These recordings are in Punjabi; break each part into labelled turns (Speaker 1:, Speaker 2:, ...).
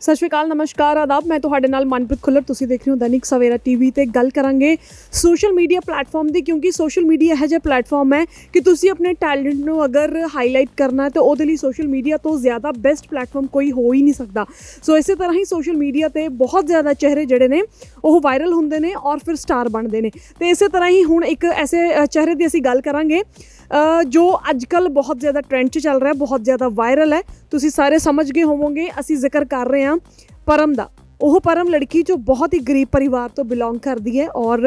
Speaker 1: ਸਤਿ ਸ਼੍ਰੀ ਅਕਾਲ, ਨਮਸਕਾਰ, ਆਦਾਬ। ਮੈਂ ਤੁਹਾਡੇ ਨਾਲ ਮਨਪ੍ਰੀਤ ਖੁੱਲਰ। ਤੁਸੀਂ ਦੇਖ ਰਹੇ ਹੋ ਦੈਨਿਕ ਸਵੇਰਾ ਟੀਵੀ ਤੇ ਗੱਲ ਕਰਾਂਗੇ ਸੋਸ਼ਲ ਮੀਡੀਆ ਪਲੇਟਫਾਰਮ ਦੀ, ਕਿਉਂਕਿ ਸੋਸ਼ਲ ਮੀਡੀਆ ਇਹੋ ਜਿਹਾ ਪਲੇਟਫਾਰਮ ਹੈ ਕਿ ਤੁਸੀਂ ਆਪਣੇ ਟੈਲੈਂਟ ਨੂੰ ਅਗਰ ਹਾਈਲਾਈਟ ਕਰਨਾ ਹੈ, ਤਾਂ ਉਹਦੇ ਲਈ ਸੋਸ਼ਲ ਮੀਡੀਆ ਤੋਂ ਜ਼ਿਆਦਾ ਬੈਸਟ ਪਲੇਟਫਾਰਮ ਕੋਈ ਹੋ ਹੀ ਨਹੀਂ ਸਕਦਾ। ਸੋ ਇਸੇ ਤਰ੍ਹਾਂ ਹੀ ਸੋਸ਼ਲ ਮੀਡੀਆ ਤੇ ਬਹੁਤ ਜ਼ਿਆਦਾ ਚਿਹਰੇ ਜਿਹੜੇ ਨੇ ਉਹ ਵਾਇਰਲ ਹੁੰਦੇ ਨੇ ਔਰ ਫਿਰ ਸਟਾਰ ਬਣਦੇ ਨੇ। ਤੇ ਇਸੇ ਤਰ੍ਹਾਂ ਹੀ ਹੁਣ ਇੱਕ ਐਸੇ ਚਿਹਰੇ ਦੀ ਅਸੀਂ ਗੱਲ ਕਰਾਂਗੇ ਜੋ ਅੱਜ ਅੱਜਕੱਲ ਬਹੁਤ ਜ਼ਿਆਦਾ ਟ੍ਰੈਂਡ 'ਚ ਚੱਲ ਰਿਹਾ, ਬਹੁਤ ਜ਼ਿਆਦਾ ਵਾਇਰਲ ਹੈ। ਤੁਸੀਂ ਸਾਰੇ ਸਮਝ ਗਏ ਹੋਵੋਗੇ, ਅਸੀਂ ਜ਼ਿਕਰ ਕਰ ਰਹੇ ਹਾਂ ਪਰਮ ਦਾ। ਉਹ ਪਰਮ ਲੜਕੀ ਜੋ ਬਹੁਤ ਹੀ ਗਰੀਬ ਪਰਿਵਾਰ ਤੋਂ ਬਿਲੋਂਗ ਕਰਦੀ ਹੈ ਔਰ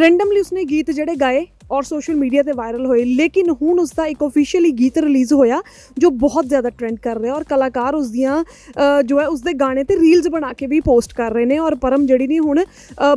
Speaker 1: ਰੈਂਡਮਲੀ ਉਸਨੇ ਗੀਤ ਜਿਹੜੇ ਗਾਏ ਔਰ ਸੋਸ਼ਲ ਮੀਡੀਆ ਤੇ ਵਾਇਰਲ ਹੋਏ। ਲੇਕਿਨ ਹੁਣ ਉਸਦਾ ਇੱਕ ਆਫੀਸ਼ੀਅਲੀ ਗੀਤ ਰਿਲੀਜ਼ ਹੋਇਆ, ਜੋ ਬਹੁਤ ਜ਼ਿਆਦਾ ਟ੍ਰੈਂਡ ਕਰ ਰਿਹਾ ਔਰ ਕਲਾਕਾਰ ਉਸ ਦੀਆਂ ਜੋ ਹੈ ਉਸਦੇ ਗਾਣੇ ਤੇ ਰੀਲਸ ਬਣਾ ਕੇ ਵੀ ਪੋਸਟ ਕਰ ਰਹੇ ਨੇ ਔਰ ਪਰਮ ਜਿਹੜੀ ਨਹੀਂ ਹੁਣ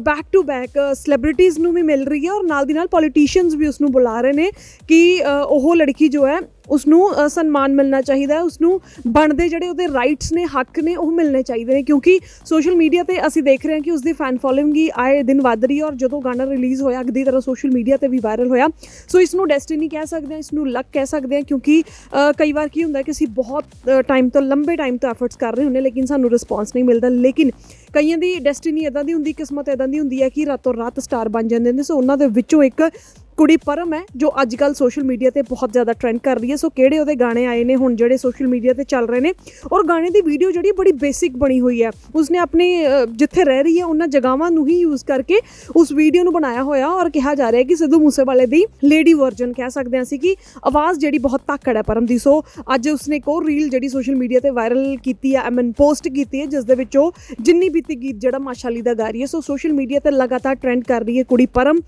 Speaker 1: ਬੈਕ ਟੂ ਬੈਕ ਸੈਲੀਬ੍ਰਿਟੀਜ਼ ਨੂੰ ਵੀ ਮਿਲ ਰਹੀ ਹੈ ਔਰ ਨਾਲ ਦੀ ਨਾਲ ਪੋਲੀਟੀਸ਼ੀਅਨਸ ਵੀ ਉਸ ਨੂੰ ਬੁਲਾ ਰਹੇ ਨੇ ਕਿ ਉਹ ਲੜਕੀ ਜੋ ਹੈ ਉਸ ਨੂੰ ਸਨਮਾਨ ਮਿਲਣਾ ਚਾਹੀਦਾ ਹੈ ਉਸ ਨੂੰ ਬਣਦੇ ਜਿਹੜੇ ਉਹਦੇ ਰਾਈਟਸ ਨੇ, ਹੱਕ ਨੇ, ਉਹ ਮਿਲਣੇ ਚਾਹੀਦੇ ਨੇ, ਕਿਉਂਕਿ ਸੋਸ਼ਲ ਮੀਡੀਆ ਤੇ ਅਸੀਂ ਦੇਖ ਰਹੇ ਹਾਂ ਕਿ ਉਸ ਦੀ ਫੈਨ ਫੋਲੋਇੰਗ ਹੀ ਆਏ ਦਿਨ ਵੱਧ ਰਹੀ ਹੈ ਔਰ ਜਦੋਂ ਗਾਣਾ ਰਿਲੀਜ਼ ਹੋਇਆ ਅਗਦੀ ਤਰ੍ਹਾਂ ਸੋਸ਼ਲ ਮੀਡੀਆ ਤੇ ਵੀ ਵਾਇਰਲ ਹੋਇਆ। ਸੋ ਇਸ ਨੂੰ ਡੈਸਟੀਨੀ ਕਹਿ ਸਕਦੇ ਹਾਂ ਇਸ ਨੂੰ ਲੱਕ ਕਹਿ ਸਕਦੇ ਹਾਂ, ਕਿਉਂਕਿ ਕਈ ਵਾਰ ਕੀ ਹੁੰਦਾ ਕਿ ਅਸੀਂ ਬਹੁਤ ਟਾਈਮ ਤੋਂ, ਲੰਬੇ ਟਾਈਮ ਤੋਂ ਐਫਰਟਸ ਕਰ ਰਹੇ ਹੁੰਦੇ ਲੇਕਿਨ ਸਾਨੂੰ ਰਿਸਪੌਂਸ ਨਹੀਂ ਮਿਲਦਾ। ਲੇਕਿਨ ਕਈਆਂ ਦੀ ਡੈਸਟੀਨੀ ਇਦਾਂ ਦੀ ਹੁੰਦੀ, ਕਿਸਮਤ ਇਦਾਂ ਦੀ ਹੁੰਦੀ ਹੈ ਕਿ ਰਾਤੋਂ ਰਾਤ ਸਟਾਰ ਬਣ ਜਾਂਦੇ ਨੇ ਸੋ ਉਹਨਾਂ ਦੇ ਵਿੱਚੋਂ ਇੱਕ ਕੁੜੀ ਪਰਮ ਹੈ, ਜੋ ਅੱਜ ਕੱਲ ਸੋਸ਼ਲ ਮੀਡੀਆ ਤੇ ਬਹੁਤ ਜ਼ਿਆਦਾ ਟ੍ਰੈਂਡ ਕਰ ਰਹੀ ਹੈ। ਸੋ ਕਿਹੜੇ ਉਹਦੇ ਗਾਣੇ ਆਏ ਨੇ, ਹੁਣ ਜਿਹੜੇ ਸੋਸ਼ਲ ਮੀਡੀਆ ਤੇ ਚੱਲ ਰਹੇ ਨੇ? ਔਰ ਗਾਣੇ ਦੀ ਵੀਡੀਓ ਜਿਹੜੀ ਬੜੀ ਬੇਸਿਕ ਬਣੀ ਹੋਈ ਹੈ। ਉਸਨੇ ਆਪਣੇ ਜਿੱਥੇ ਰਹਿ ਰਹੀ ਹੈ, ਉਹਨਾਂ ਜਗ੍ਹਾਵਾਂ ਨੂੰ ਹੀ ਯੂਜ਼ ਕਰਕੇ ਉਸ ਵੀਡੀਓ ਨੂੰ ਬਣਾਇਆ ਹੋਇਆ ਔਰ ਕਿਹਾ ਜਾ ਰਿਹਾ ਹੈ ਕਿ ਸਿੱਧੂ ਮੂਸੇਵਾਲੇ ਦੀ ਲੇਡੀ ਵਰਜਨ ਕਹਿ ਸਕਦੇ ਹਾਂ ਅਸੀਂ ਕਿ ਆਵਾਜ਼ ਜਿਹੜੀ ਬਹੁਤ ਤਾਕੜ ਹੈ ਪਰਮ ਦੀ। ਸੋ ਅੱਜ ਉਸਨੇ ਇੱਕ ਹੋਰ ਰੀਲ ਜਿਹੜੀ ਸੋਸ਼ਲ ਮੀਡੀਆ ਤੇ ਵਾਇਰਲ ਕੀਤੀ ਹੈ ਐਮਨ ਪੋਸਟ ਕੀਤੀ ਹੈ, ਜਿਸ ਦੇ ਵਿੱਚ ਉਹ ਜਿੰਨੀ ਬੀਤੀ ਗੀਤ ਜਿਹੜਾ ਮਾਸ਼ਾਅੱਲੀ ਦਾ ਗਾ ਰਹੀ ਹੈ। ਸੋ ਸੋਸ਼ਲ ਮੀਡੀਆ ਤੇ ਲਗਾਤਾਰ ਟ੍ਰੈਂਡ ਕਰ ਰਹੀ ਹੈ ਕੁੜੀ ਪਰਮ।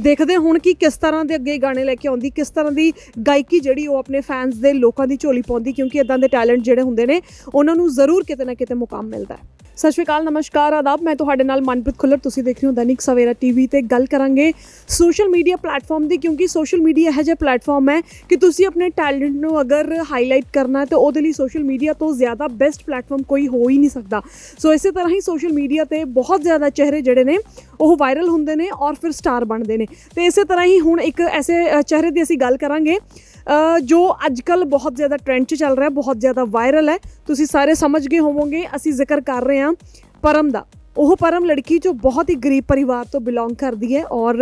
Speaker 1: ਦੇਖਦੇ ਹੁਣ ਕਿ ਕਿਸ ਕਿਸ ਤਰ੍ਹਾਂ ਦੇ ਅੱਗੇ ਗਾਣੇ ਲੈ ਕੇ ਆਉਂਦੀ, ਕਿਸ ਤਰ੍ਹਾਂ ਦੀ ਗਾਇਕੀ ਜਿਹੜੀ ਉਹ ਆਪਣੇ ਫੈਨਸ ਦੇ ਲੋਕਾਂ ਦੀ ਝੋਲੀ ਪਾਉਂਦੀ, ਕਿਉਂਕਿ ਇਦਾਂ ਦੇ ਟੈਲੈਂਟ ਜਿਹੜੇ ਹੁੰਦੇ ਨੇ, ਉਹਨਾਂ ਨੂੰ ਜ਼ਰੂਰ ਕਿਤੇ ਨਾ ਕਿਤੇ ਮੁਕਾਮ ਮਿਲਦਾ ਹੈ। ਸਤਿ ਸ਼੍ਰੀ ਅਕਾਲ, ਨਮਸਕਾਰ, ਆਦਾਬ। ਮੈਂ ਤੁਹਾਡੇ ਨਾਲ ਮਨਪ੍ਰੀਤ ਖੁੱਲਰ। ਤੁਸੀਂ ਦੇਖ ਰਹੇ ਹੋ ਦੈਨਿਕ ਸਵੇਰਾ ਟੀਵੀ ਤੇ ਗੱਲ ਕਰਾਂਗੇ ਸੋਸ਼ਲ ਮੀਡੀਆ ਪਲੇਟਫਾਰਮ ਦੀ, ਕਿਉਂਕਿ ਸੋਸ਼ਲ ਮੀਡੀਆ ਇਹੋ ਜਿਹਾ ਪਲੇਟਫਾਰਮ ਹੈ ਕਿ ਤੁਸੀਂ ਆਪਣੇ ਟੈਲੈਂਟ ਨੂੰ ਅਗਰ ਹਾਈਲਾਈਟ ਕਰਨਾ ਹੈ, ਤਾਂ ਉਹਦੇ ਲਈ ਸੋਸ਼ਲ ਮੀਡੀਆ ਤੋਂ ਜ਼ਿਆਦਾ ਬੈਸਟ ਪਲੇਟਫਾਰਮ ਕੋਈ ਹੋ ਹੀ ਨਹੀਂ ਸਕਦਾ। ਸੋ ਇਸੇ ਤਰ੍ਹਾਂ ਹੀ ਸੋਸ਼ਲ ਮੀਡੀਆ ਤੇ ਬਹੁਤ ਜ਼ਿਆਦਾ ਚਿਹਰੇ ਜਿਹੜੇ ਨੇ, ਉਹ ਵਾਇਰਲ ਹੁੰਦੇ ਨੇ ਔਰ ਫਿਰ ਸਟਾਰ ਬਣਦੇ ਨੇ। ਤੇ ਇਸੇ ਤਰ੍ਹਾਂ ਹੀ ਹੁਣ ਇੱਕ ਐਸੇ ਚਿਹਰੇ ਦੀ ਅਸੀਂ ਗੱਲ ਕਰਾਂਗੇ ਜੋ ਅੱਜ ਅੱਜਕੱਲ ਬਹੁਤ ਜ਼ਿਆਦਾ ਟ੍ਰੈਂਡ 'ਚ ਚੱਲ ਰਿਹਾ, ਬਹੁਤ ਜ਼ਿਆਦਾ ਵਾਇਰਲ ਹੈ। ਤੁਸੀਂ ਸਾਰੇ ਸਮਝ ਗਏ ਹੋਵੋਗੇ, ਅਸੀਂ ਜ਼ਿਕਰ ਕਰ ਰਹੇ ਹਾਂ ਪਰਮ ਦਾ। ਉਹ ਪਰਮ ਲੜਕੀ ਜੋ ਬਹੁਤ ਹੀ ਗਰੀਬ ਪਰਿਵਾਰ ਤੋਂ ਬਿਲੋਂਗ ਕਰਦੀ ਹੈ ਔਰ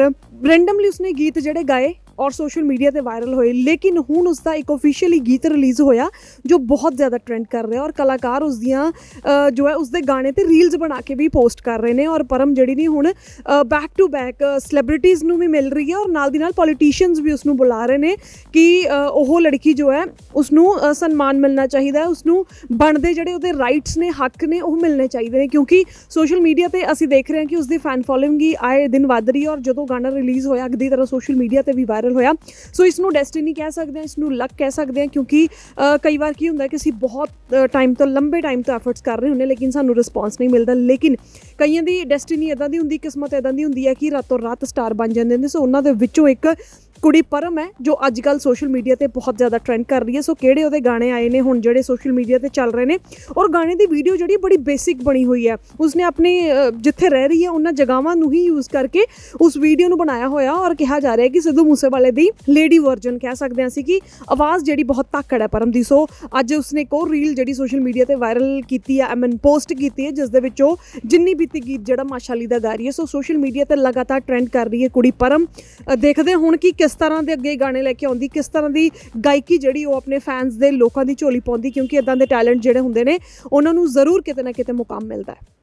Speaker 1: ਰੈਂਡਮਲੀ ਉਸਨੇ ਗੀਤ ਜਿਹੜੇ ਗਾਏ ਔਰ ਸੋਸ਼ਲ ਮੀਡੀਆ ਤੇ ਵਾਇਰਲ ਹੋਏ। ਲੇਕਿਨ ਹੁਣ ਉਸਦਾ ਇੱਕ ਆਫੀਸ਼ੀਅਲੀ ਗੀਤ ਰਿਲੀਜ਼ ਹੋਇਆ, ਜੋ ਬਹੁਤ ਜ਼ਿਆਦਾ ਟ੍ਰੈਂਡ ਕਰ ਰਿਹਾ ਔਰ ਕਲਾਕਾਰ ਉਸ ਦੀਆਂ ਜੋ ਹੈ ਉਸਦੇ ਗਾਣੇ ਤੇ ਰੀਲਸ ਬਣਾ ਕੇ ਵੀ ਪੋਸਟ ਕਰ ਰਹੇ ਨੇ ਔਰ ਪਰਮ ਜਿਹੜੀ ਨਹੀਂ ਹੁਣ ਬੈਕ ਟੂ ਬੈਕ ਸੈਲੀਬ੍ਰਿਟੀਜ਼ ਨੂੰ ਵੀ ਮਿਲ ਰਹੀ ਹੈ ਔਰ ਨਾਲ ਦੀ ਨਾਲ ਪੋਲੀਟੀਸ਼ੀਅਨਸ ਵੀ ਉਸ ਨੂੰ ਬੁਲਾ ਰਹੇ ਨੇ ਕਿ ਉਹ ਲੜਕੀ ਜੋ ਹੈ ਉਸ ਨੂੰ ਸਨਮਾਨ ਮਿਲਣਾ ਚਾਹੀਦਾ ਹੈ ਉਸ ਨੂੰ ਬਣਦੇ ਜਿਹੜੇ ਉਹਦੇ ਰਾਈਟਸ ਨੇ, ਹੱਕ ਨੇ, ਉਹ ਮਿਲਣੇ ਚਾਹੀਦੇ ਨੇ। ਕਿਉਂਕਿ ਸੋਸ਼ਲ ਮੀਡੀਆ ਤੇ ਅਸੀਂ ਦੇਖ ਰਹੇ ਹਾਂ ਕਿ ਉਸ ਦੀ ਫੈਨ ਫੋਲੋਇੰਗ ਹੀ ਆਏ ਦਿਨ ਵੱਧ ਰਹੀ ਹੈ ਔਰ ਜਦੋਂ ਗਾਣਾ ਰਿਲੀਜ਼ ਹੋਇਆ ਅਗਦੀ ਤਰ੍ਹਾਂ ਸੋਸ਼ਲ ਮੀਡੀਆ ਤੇ ਵੀ ਵਾਇਰਲ ਹੋਇਆ। ਸੋ ਇਸ ਨੂੰ ਡੈਸਟੀਨੀ ਕਹਿ ਸਕਦੇ ਹਾਂ ਇਸ ਨੂੰ ਲੱਕ ਕਹਿ ਸਕਦੇ ਹਾਂ, ਕਿਉਂਕਿ ਕਈ ਵਾਰ ਕੀ ਹੁੰਦਾ ਕਿ ਅਸੀਂ ਬਹੁਤ ਟਾਈਮ ਤੋਂ, ਲੰਬੇ ਟਾਈਮ ਤੋਂ ਐਫਰਟਸ ਕਰ ਰਹੇ ਹੁੰਦੇ ਲੇਕਿਨ ਸਾਨੂੰ ਰਿਸਪੌਂਸ ਨਹੀਂ ਮਿਲਦਾ। ਲੇਕਿਨ ਕਈਆਂ ਦੀ ਡੈਸਟੀਨੀ ਇਦਾਂ ਦੀ ਹੁੰਦੀ, ਕਿਸਮਤ ਇਦਾਂ ਦੀ ਹੁੰਦੀ ਹੈ ਕਿ ਰਾਤੋਂ ਰਾਤ ਸਟਾਰ ਬਣ ਜਾਂਦੇ ਨੇ ਸੋ ਉਹਨਾਂ ਦੇ ਵਿੱਚੋਂ ਇੱਕ ਕੁੜੀ ਪਰਮ ਹੈ, ਜੋ ਅੱਜ ਕੱਲ ਸੋਸ਼ਲ ਮੀਡੀਆ ਤੇ ਬਹੁਤ ਜ਼ਿਆਦਾ ਟ੍ਰੈਂਡ ਕਰ ਰਹੀ ਹੈ। ਸੋ ਕਿਹੜੇ ਉਹਦੇ ਗਾਣੇ ਆਏ ਨੇ, ਹੁਣ ਜਿਹੜੇ ਸੋਸ਼ਲ ਮੀਡੀਆ ਤੇ ਚੱਲ ਰਹੇ ਨੇ? ਔਰ ਗਾਣੇ ਦੀ ਵੀਡੀਓ ਜਿਹੜੀ ਬੜੀ ਬੇਸਿਕ ਬਣੀ ਹੋਈ ਹੈ। ਉਸਨੇ ਆਪਣੇ ਜਿੱਥੇ ਰਹਿ ਰਹੀ ਹੈ, ਉਹਨਾਂ ਜਗ੍ਹਾਵਾਂ ਨੂੰ ਹੀ ਯੂਜ਼ ਕਰਕੇ ਉਸ ਵੀਡੀਓ ਨੂੰ ਬਣਾਇਆ ਹੋਇਆ ਔਰ ਕਿਹਾ ਜਾ ਰਿਹਾ ਹੈ ਕਿ ਸਿੱਧੂ ਮੂਸੇਵਾਲੇ ਦੀ ਲੇਡੀ ਵਰਜਨ ਕਹਿ ਸਕਦੇ ਹਾਂ ਅਸੀਂ ਕਿ ਆਵਾਜ਼ ਜਿਹੜੀ ਬਹੁਤ ਤਾਕੜ ਹੈ ਪਰਮ ਦੀ। ਸੋ ਅੱਜ ਉਸਨੇ ਇੱਕ ਹੋਰ ਰੀਲ ਜਿਹੜੀ ਸੋਸ਼ਲ ਮੀਡੀਆ ਤੇ ਵਾਇਰਲ ਕੀਤੀ ਹੈ ਐਮਨ ਪੋਸਟ ਕੀਤੀ ਹੈ, ਜਿਸ ਦੇ ਵਿੱਚ ਉਹ ਜਿੰਨੀ ਬੀਤੀ ਗੀਤ ਜਿਹੜਾ ਮਾਸ਼ਾਅੱਲੀ ਦਾ ਗਾ ਰਹੀ ਹੈ ਸੋ ਸੋਸ਼ਲ ਮੀਡੀਆ ਤੇ ਲਗਾਤਾਰ ਟ੍ਰੈਂਡ ਕਰ ਰਹੀ ਹੈ ਕੁੜੀ ਪਰਮ। ਦੇਖਦੇ ਹੁਣ ਕਿ ਕਿਸ ਕਿਸ ਤਰ੍ਹਾਂ ਦੇ ਅੱਗੇ ਗਾਣੇ ਲੈ ਕੇ ਆਉਂਦੀ, ਕਿਸ ਤਰ੍ਹਾਂ ਦੀ ਗਾਇਕੀ ਜਿਹੜੀ ਉਹ ਆਪਣੇ ਫੈਨਸ ਦੇ ਲੋਕਾਂ ਦੀ ਝੋਲੀ ਪਾਉਂਦੀ, ਕਿਉਂਕਿ ਇਦਾਂ ਦੇ ਟੈਲੈਂਟ ਜਿਹੜੇ ਹੁੰਦੇ ਨੇ, ਉਹਨਾਂ ਨੂੰ ਜ਼ਰੂਰ ਕਿਤੇ ਨਾ ਕਿਤੇ ਮੁਕਾਮ ਮਿਲਦਾ ਹੈ।